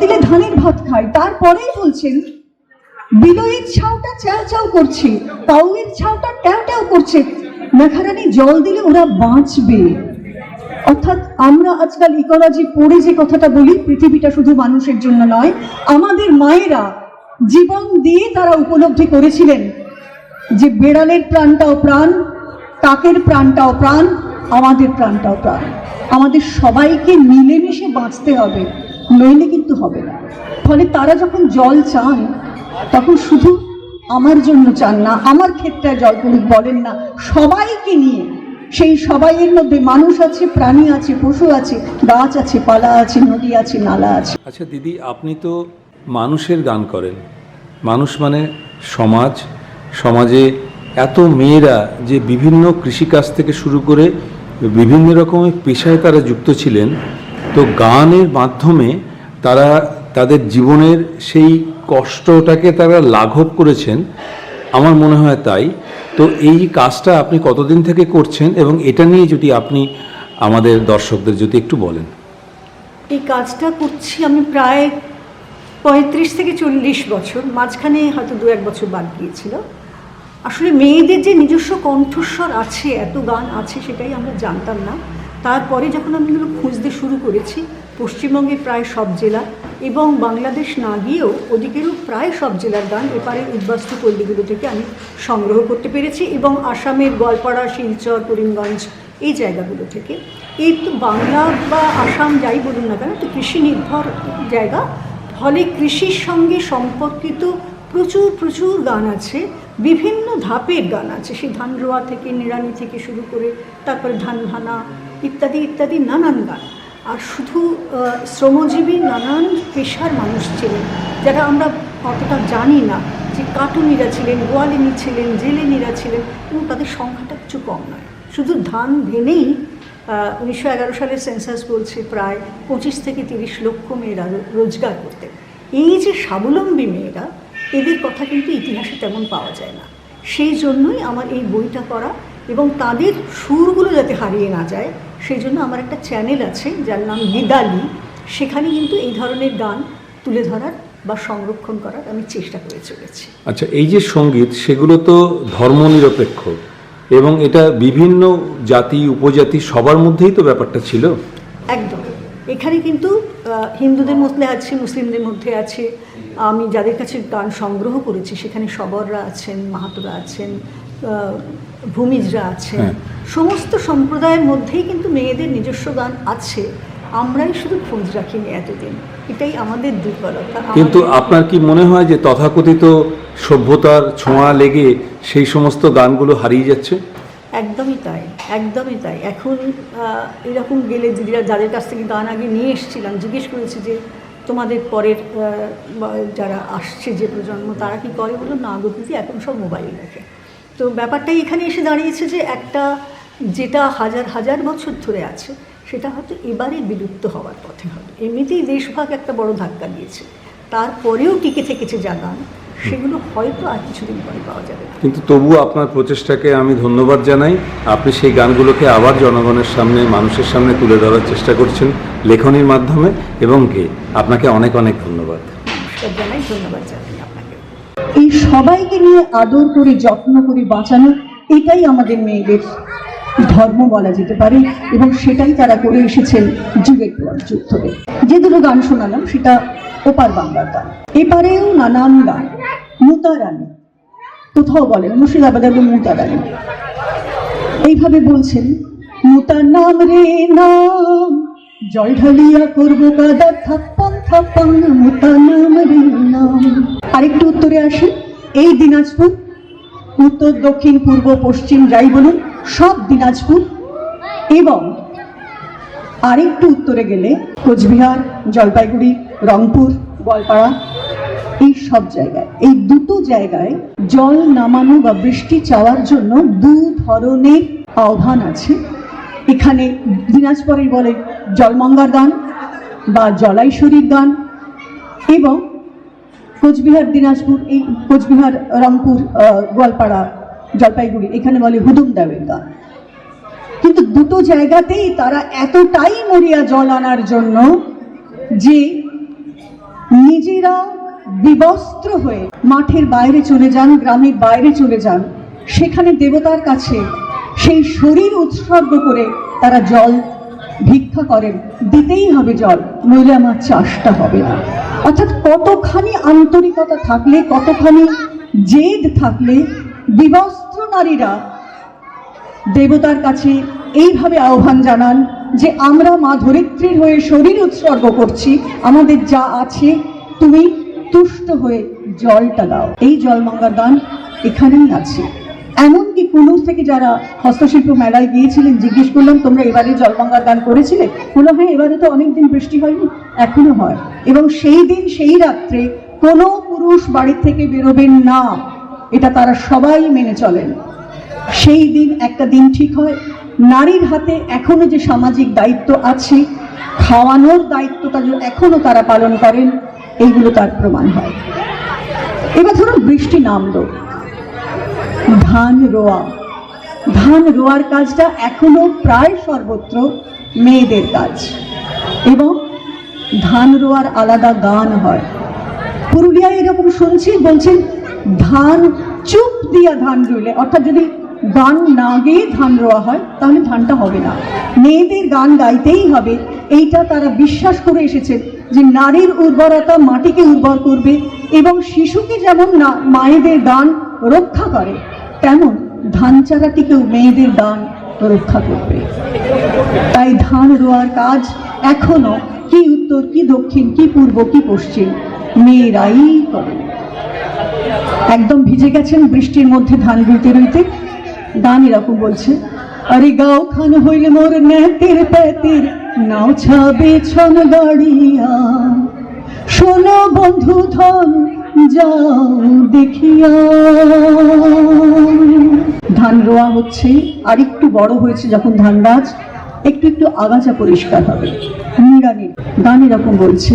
দিলে ধানের ভাত খায় তারপরেই বলছেন ছাউটা চ্যাও চ্যাও করছে ছাউটা ট্যাও ট্যাও করছে মেঘারানি জল দিলে ওরা বাঁচবে। অর্থাৎ আমরা আজকাল ইকোলজি পড়ে যে কথাটা বলি, পৃথিবীটা শুধু মানুষের জন্য নয়, আমাদের মায়েরা জীবন দিয়ে তারা উপলব্ধি করেছিলেন যে বেড়ালের প্রাণটাও প্রাণ কাকের প্রাণটাও প্রাণ, আমাদের প্রাণটাও প্রাণ। আমাদের সবাইকে মিলেমিশে বাঁচতে হবে, নইলে কিন্তু হবে না। ফলে তারা যখন জল চান, তখন শুধু আমার জন্য চান না, আমার ক্ষেত্রে জল পুরুষ বলেন না, সবাইকে নিয়ে। সেই সবাইয়ের মধ্যে মানুষ আছে, প্রাণী আছে, পশু আছে, গাছ আছে, পালা আছে, নদী আছে, নালা আছে। আচ্ছা দিদি, আপনি তো মানুষের গান করেন। মানুষ মানে সমাজ, সমাজে এত মেয়েরা যে বিভিন্ন কৃষিকাজ থেকে শুরু করে বিভিন্ন রকমের পেশায় তারা যুক্ত ছিলেন, তো গানের মাধ্যমে তারা তাদের জীবনের সেই কষ্টটাকে তারা লাঘব করেছেন, আমার মনে হয় তাই। তো এই কাজটা আপনি কতদিন থেকে করছেন এবং এটা নিয়ে যদি আপনি আমাদের দর্শকদের যদি একটু বলেন। এই কাজটা করছি আমি প্রায় পঁয়ত্রিশ থেকে চল্লিশ বছর, মাঝখানে হয়তো দু এক বছর বাদ গিয়েছিল। আসলে মেয়েদের যে নিজস্ব কণ্ঠস্বর আছে, এত গান আছে সেটাই আমরা জানতাম না। তারপরে যখন আমি এগুলো খুঁজতে শুরু করেছি, পশ্চিমবঙ্গের প্রায় সব জেলা এবং বাংলাদেশ না গিয়েও ওদিকেরও প্রায় সব জেলার গান এপারে উদ্বাস্তু পল্লীগুলো থেকে আমি সংগ্রহ করতে পেরেছি এবং আসামের গোয়ালপাড়া, শিলচর, করিমগঞ্জ এই জায়গাগুলো থেকে। এই তো বাংলা বা আসাম যাই বলুন না কেন, তো কৃষি নির্ভর জায়গা। ফলে কৃষির সঙ্গে সম্পর্কিত প্রচুর প্রচুর গান আছে। বিভিন্ন ধাপের গান আছে। সেই ধান রোয়া থেকে, নিড়ানি থেকে শুরু করে, তারপরে ধান ভানা ইত্যাদি ইত্যাদি নানান গান। আর শুধু শ্রমজীবী নানান পেশার মানুষ ছিলেন, যারা আমরা অতটা জানি না যে কাটুনিরা ছিলেন, গোয়ালিনী ছিলেন, জেলেনিরা ছিলেন এবং তাদের সংখ্যাটা কিছু কম নয়। শুধু ধান ভেনেই উনিশশো এগারো সালের সেন্সাস বলছে প্রায় পঁচিশ থেকে তিরিশ লক্ষ মেয়েরা রোজগার করতেন। এই যে স্বাবলম্বী মেয়েরা এদের কথা কিন্তু ইতিহাসে তেমন পাওয়া যায় না। সেই জন্যই আমার এই বইটা করা এবং তাদের সুরগুলো যাতে হারিয়ে না যায় সেই জন্য আমার একটা চ্যানেল আছে যার নাম গিদালি সেখানে কিন্তু এই ধরনের গান তুলে ধরার বা সংরক্ষণ করার আমি চেষ্টা করে চলেছি। আচ্ছা এই যে সংগীত সেগুলো তো ধর্মনিরপেক্ষ এবং এটা বিভিন্ন জাতি উপজাতি সবার মধ্যেই তো ব্যাপারটা ছিল? একদম। এখানে কিন্তু হিন্দুদের মধ্যে আছে মুসলিমদের মধ্যে আছে আমি যাদের কাছে গান সংগ্রহ করেছি সেখানে সবররা আছেন মাহাতোরা আছেন ভূমিজরা আছেন হ্যাঁ। সমস্ত সম্প্রদায়ের মধ্যেই কিন্তু মেয়েদের নিজস্ব গান আছে। আমরাই শুধু খোঁজ রাখিনি এতদিন। এটাই আমাদের দুর্বলতা। কিন্তু আপনার কি মনে হয় যে তথাকথিত সভ্যতার ছোঁয়া লেগে সেই সমস্ত গানগুলো হারিয়ে যাচ্ছে? একদমই তাই একদমই তাই। এখন এরকম গেলে দিদিরা যাদের কাছ থেকে গান আগে নিয়ে এসেছিলাম জিজ্ঞেস করেছি যে তোমাদের পরের যারা আসছে যে প্রজন্ম, তারা কি করে বলল না দিদি, এখন সব মোবাইল দেখে। তো ব্যাপারটাই এখানে এসে দাঁড়িয়েছে যে একটা, যেটা হাজার হাজার বছর ধরে আছে, সেটা হয়তো এবারে বিলুপ্ত হওয়ার পথে হবে। এমনিতেই দেশভাগ একটা বড় ধাক্কা দিয়েছে। তারপরেও টিকে থেকেছে যা গান সেগুলো হয়তো আর কিছুদিন পরে পাওয়া যাবে। কিন্তু তবুও আপনার প্রচেষ্টাকে আমি ধন্যবাদ জানাই। আপনি সেই গানগুলোকে আবার জনগণের সামনে মানুষের সামনে তুলে ধরার চেষ্টা করছেন লেখনির মাধ্যমে এবং কে। আপনাকে অনেক অনেক ধন্যবাদ। নমস্কার জানাই ধন্যবাদ জানাই আপনাকে। এই সবাইকে নিয়ে আদর করে যত্ন করে বাঁচানো এটাই আমাদের মেয়েদের ধর্ম বলা যেতে পারে এবং সেটাই তারা করে এসেছেন যুগের পর যুগ ধরে। যে দুটো গান শোনালাম সেটা ওপার বাংলার গান। এপারেও নানান গান। কোথাও এইভাবে বলছেন মুতার নাম রে নাম ঢালিয়া মুতার নাম রে নাম। আরেকটু উত্তরে আসি এই দিনাজপুর, উত্তর, দক্ষিণ, পূর্ব, পশ্চিম, যাই বলুন, সব দিনাজপুর। এবং আরেকটু উত্তরে গেলে কোচবিহার, জলপাইগুড়ি, রংপুর, গোয়ালপাড়া এই সব জায়গায়, এই দুটো জায়গায় জল নামানো বা বৃষ্টি চাওয়ার জন্য দু ধরনের আহ্বান আছে। এখানে দিনাজপুরের বলে জলমঙ্গার গান বা জলাইশ্বরীর গান এবং কোচবিহার দিনাজপুর, এই কোচবিহার, রংপুর গোয়ালপাড়া, জলপাইগুড়ি, এখানে বলে হুদুম দেবের গান। কিন্তু দুটো জায়গাতেই তারা এতটাই মরিয়া জল আনার জন্য যে নিজেরা বিবস্ত্র হয়ে মাঠের বাইরে চলে যান, গ্রামের বাইরে চলে যান। সেখানে দেবতার কাছে সেই শরীর উৎসর্গ করে তারা জল ভিক্ষা করেন। দিতেই হবে জল, নইলে আমার চাষটা হবে না। অর্থাৎ কতখানি আন্তরিকতা থাকলে, কতখানি জেদ থাকলে বিবস্ত্র নারীরা দেবতার কাছে এইভাবে আহ্বান জানান যে আমরা মা ধরিত্রীর হয়ে শরীর উৎসর্গ করছি, আমাদের যা আছে তুমি তুষ্ট হয়ে জলটা দাও। এই জলমঙ্গার দান এখানেই আছে। এমনকি কুলুর থেকে যারা হস্তশিল্প মেলায় গিয়েছিলেন, জিজ্ঞেস করলাম, তোমরা এবারে জলমঙ্গার দান করেছিলে? বলল হ্যাঁ এবারে তো অনেকদিন বৃষ্টি হয়নি, এখনও হয়। এবং সেই দিন, সেই রাত্রে কোনো পুরুষ বাড়ি থেকে বেরোবেন না। এটা তারা সবাই মেনে চলেন। সেই দিন একটা দিন ঠিক হয়। নারীর হাতে এখনও যে সামাজিক দায়িত্ব আছে, খাওয়ানোর দায়িত্বটা এখনও তারা পালন করেন এইগুলো তার প্রমাণ হয়। এবার ধরুন বৃষ্টি নামলো। ধান রোয়া। ধান রোয়ার কাজটা এখনও প্রায় সর্বত্র মেয়েদের কাজ। এবং ধান রোয়ার আলাদা গান হয়। পুরুলিয়ায় এরকম শুনছি, বলছেন, ধান চুপ দিয়া ধান রুইলে। অর্থাৎ যদি গান না গেয়ে ধান রোয়া হয়, তাহলে ধানটা হবে না। মেয়েদের গান গাইতেই হবে। এইটা তারা বিশ্বাস করে এসেছেন যে নারীর উর্বরতা মাটিকে উর্বর করবে এবং শিশুকে যেমন না মায়েদের গান রক্ষা করে, তেমন ধান চারাটিকেও মেয়েদের গান রক্ষা করবে। তাই ধান রোয়ার কাজ এখনও কি উত্তর, কি দক্ষিণ, কি পূর্ব, কি পশ্চিম, মেয়েরাই করে। একদম ভিজে গেছেন বৃষ্টির মধ্যে ধান রুইতে রুইতে। গান এরকম বলছে, আরে গাও খান হইলে মোর নেতের পেতের গাড়িয়া শোনো বন্ধু ধন, যাও দেখিয়া। ধান রোয়া হচ্ছে আর একটু বড় হয়েছে যখন ধান গাছ, একটু একটু আগাছা পরিষ্কার হবে। নিড়ানি, গান এরকম বলছে।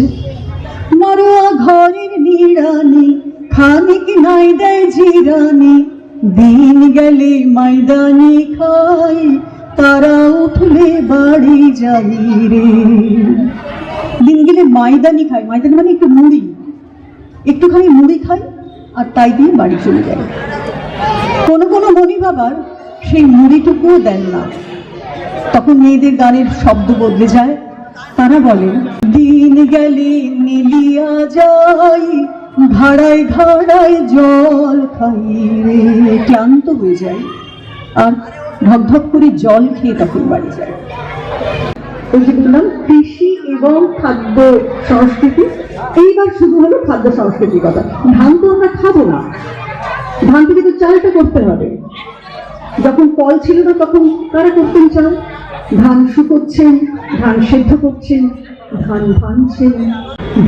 মারোয়া ঘরের নিড়ানি, খানিক নাই দেয় জিরানি। দিন গেলে ময়দানি খাই। তারা উঠলে বাড়ি যাই রে। দিন গেলে ময়দানি খাই। ময়দানি মানে একটু মুড়ি। একটুখানি মুড়ি খাই আর তাই দিয়ে বাড়ি চলে যায় কোনো কোনো মনি বাবার সেই মুড়িটুকুও দেন না। তখন মেয়েদের গানের শব্দ বদলে যায়। তারা বলে দিন গেলে মিলিয়া যাই, ঘাড়ায় ঘাড়ায় জল খাই রে। ক্লান্ত হয়ে যায়। আর ধকধক করে জল খেয়ে তখন বাড়ি যায়। কৃষি এবং খাদ্য সংস্কৃতি, এইবার শুধু হলো খাদ্য সংস্কৃতির কথা। ধান তো আমরা খাব না। ধান থেকে তো চালটা করতে হবে। যখন কল ছিল না, তখন কারা করতেন চাল? ধান শুকোচ্ছেন, ধান সেদ্ধ করছেন, ধান ভাঙছেন।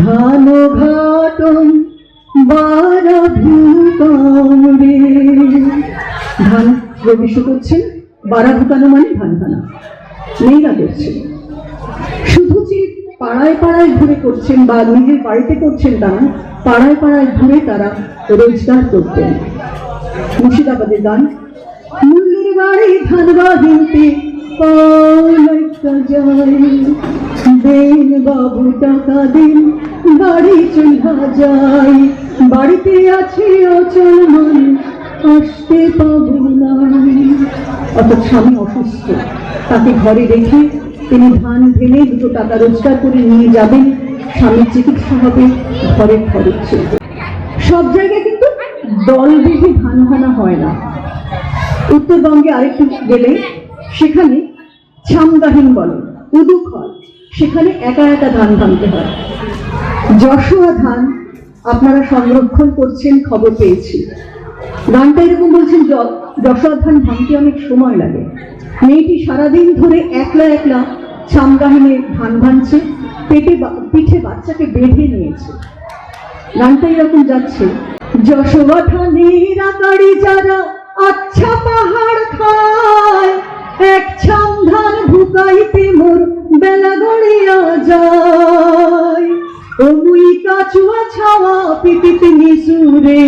ধান ঘাটন বারাভূতম রে ধান রবি শুকোচ্ছেন বারা ঢুকানো মানে ধান ভানা মেয়েরা করছে। শুধু যে পাড়ায় পাড়ায় ঘুরে করছেন বা নিজের বাড়িতে করছেন তা না পাড়ায় পাড়ায় ঘুরে তারা রোজগার করতেন। মুর্শিদাবাদের গান, মুল্লির বাড়ি ধানবা দিনতে দেন বাবু টাকা দিন, বাড়ি চুলহা যায়, বাড়িতে আছে অচল মান আসতে পাবো না। অর্থাৎ স্বামী অসুস্থ। তাকে ঘরে রেখে তিনি ধান ঢেলে দুটো টাকা রোজগার করে নিয়ে যাবেন। স্বামীর চিকিৎসা হবে, ঘরের খরচ চলবে। সব জায়গায় কিন্তু দল বেঁধে ধান ভানা হয় না। উত্তরবঙ্গে আরেকটু গেলে সেখানে ছামদাহীন বলে উদুক হয় সেখানে একা একা ধান ভাঙতে হয়। যশোয়া ধান আপনারা সংরক্ষণ করছেন, খবর পেয়েছি। গানটা এরকম বলছেন, য- যশোয়া ভাঙতে অনেক সময় লাগে। মেয়েটি সারাদিন ধরে একলা একলা ছামগাহিনে ধান ভাঙছে, পেটে পিঠে বাচ্চাকে বেঁধে নিয়েছে। গানটা এরকম যাচ্ছে যারা আচ্ছা পাহাড় খায়, এক ছাম ধান ভুকাইতে মোর বেলা গড়িয়া যায়। ও মুই কাচুয়া ছাওয়া পিটিতে নিসুরে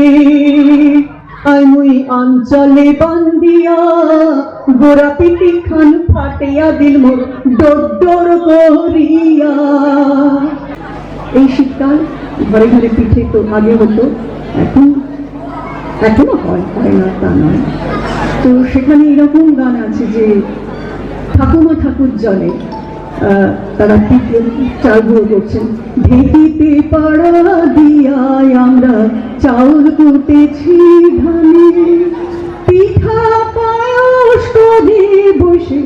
মুই অঞ্চলে বান্দিয়া, গোরা পিটি খান ফাটিয়া দিল মোর ডোর করিয়া এই শীতকাল ঘরে ঘরে পিঠে তো আগে হতো, এখন, এখনও হয় হয় না, তা নয়। তো সেখানে এরকম গান আছে যে ঠাকুমা ঠাকুর জলে তারা চালগুলো করছেন। ঢেকিতে পাড়া দিয়ায় আমরা চাউল কুটেছি ধানে। পিঠা করে বসে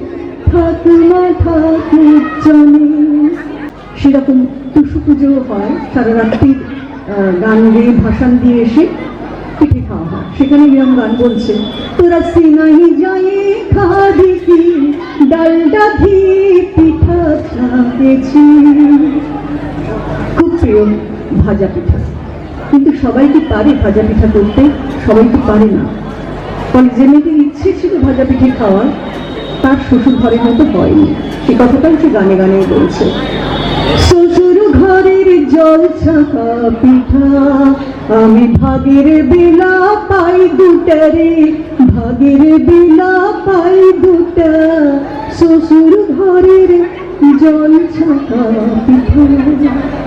ঠাকুমা ঠাকুর জনে সেরকম টুসু পুজো হয়। সারা রাত্রি গান গেয়ে ভাসান দিয়ে এসে পিঠে খাওয়া সেখানে এরকম গান বলছে। তোরা সিনাই যায় খা দেখি ডালডা ঘি পিঠা ছাপেছি খুব প্রিয় ভাজা পিঠা। কিন্তু সবাই কি পারে ভাজা পিঠা করতে? সবাই কি পারে না। ফলে যে মেয়েটির ইচ্ছে ছিল ভাজা পিঠে খাওয়ার, তার শ্বশুর ঘরের মতো হয়নি। সে কথাটাই সে গানে গানে বলছে। শ্বশুর ঘরের জল ছাকা পিঠা আমি ভাগের বিলা পাই দুটা রে, ভাগের বিলা পাই দুটা। শ্বশুর ঘরের জল ছাকা পিঠা।